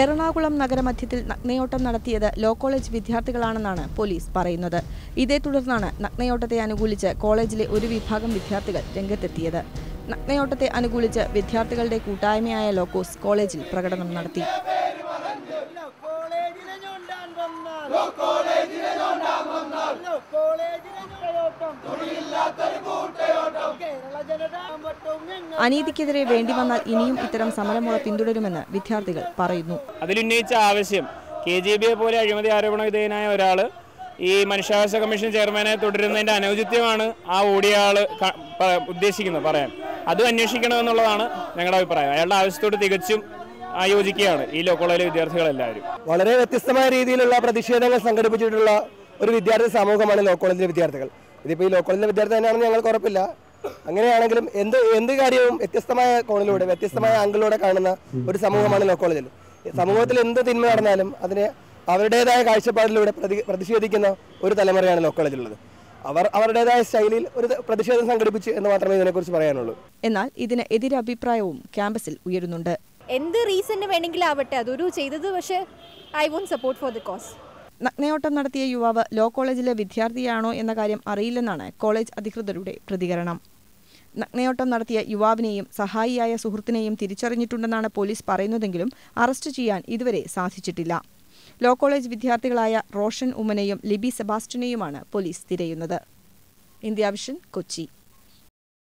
എറണാകുളം നഗരമധ്യത്തിൽ നഗ്നയോട്ടം നടത്തിയത് law college വിദ്യാർത്ഥികളാണെന്നാണ് police പറയുന്നത്. ഇതേ തുടർന്നാണ് നഗ്നയോട്ടത്തെ അനുകൂലിച്ച് കോളേജിലെ ഒരു വിഭാഗം വിദ്യാർത്ഥികൾ രംഗത്തെത്തിയത്. നഗ്നയോട്ടത്തെ അനുകൂലിച്ച് വിദ്യാർത്ഥികളുടെ കൂട്ടായ്മയായ ലോക്കോസ് കോളേജിൽ പ്രകടനം നടത്തി. കോളേജിനെ അനീതിക്കെതിരെ വേണ്ടി വന്നാൽ ഇനിയും ഇത്തരം സമരമുറ പിന്തുടരുമെന്ന് വിദ്യാർത്ഥികൾ പറയുന്നു. അതിലുന്നയിച്ച ആവശ്യം കെ ജി ബിയെ പോലെ അഴിമതി ആരോപണ വിധേയനായ ഒരാൾ ഈ മനുഷ്യാവകാശ കമ്മീഷൻ ചെയർമാനെ തുടരുന്നതിന്റെ അനൗചിത്യമാണ് ആ ഓടിയ പ- ഉദ്ദേശിക്കുന്നത് പറയാൻ. അത് അന്വേഷിക്കണമെന്നുള്ളതാണ് ഞങ്ങളുടെ അഭിപ്രായം. അയാളുടെ ആവശ്യത്തോട് തികച്ചും ആയോജിക്കുകയാണ് ഈ ലോ കോളേജിലെ വിദ്യാർത്ഥികളെല്ലാവരും. വളരെ വ്യത്യസ്തമായ രീതിയിലുള്ള പ്രതിഷേധങ്ങൾ സംഘടിപ്പിച്ചിട്ടുള്ള ഒരു വിദ്യാർത്ഥി സമൂഹമാണ് ലോ കോളേജിലെ വിദ്യാർത്ഥികൾ. ഇതിപ്പോൾ ഈ ലോ കോളേജിലെ വിദ്യാർത്ഥി തന്നെയാണെന്ന് ഞങ്ങൾക്ക് ഉറപ്പില്ല. അങ്ങനെയാണെങ്കിലും എന്ത് എന്ത് കാര്യവും വ്യത്യസ്തമായ കോണിലൂടെ വ്യത്യസ്തമായ ആംഗിളിലൂടെ കാണുന്ന ഒരു സമൂഹമാണ് ലോ കോളേജിൽ സമൂഹത്തിൽ എന്ത് തിന്മ നടന്നാലും അതിനെ അവരുടേതായ കാഴ്ചപ്പാടിലൂടെ പ്രതി പ്രതിഷേധിക്കുന്ന ഒരു തലമുറയാണ് ലോ കോളേജിലുള്ളത് അവർ അവരുടേതായ ശൈലിയിൽ ഒരു പ്രതിഷേധം സംഘടിപ്പിച്ചു എന്ന് മാത്രമേ ഇതിനെക്കുറിച്ച് പറയാനുള്ളൂ. എന്നാൽ ഇതിന് എതിരഭിപ്രായവും ക്യാമ്പസിൽ ഉയരുന്നുണ്ട്. എന്ത് റീസൺ വേണമെങ്കിലും ആവട്ടെ അതൊരു ചെയ്തത് പക്ഷേ I won't support for the cause നഗ്നയോട്ടം നടത്തിയ യുവാവ് ലോ കോളേജിലെ വിദ്യാർത്ഥിയാണോ എന്ന കാര്യം അറിയില്ലെന്നാണ് കോളേജ് അധികൃതരുടെ പ്രതികരണം. നഗ്നയോട്ടം നടത്തിയ യുവാവിനെയും സഹായിയായ സുഹൃത്തിനെയും തിരിച്ചറിഞ്ഞിട്ടുണ്ടെന്നാണ് പോലീസ് പറയുന്നതെങ്കിലും അറസ്റ്റ് ചെയ്യാൻ ഇതുവരെ സാധിച്ചിട്ടില്ല. ലോ കോളേജ് വിദ്യാർത്ഥികളായ റോഷൻ ഉമ്മനെയും ലിബി സെബാസ്റ്റിനെയുമാണ് പോലീസ് തിരയുന്നത്. India Vision Kochi.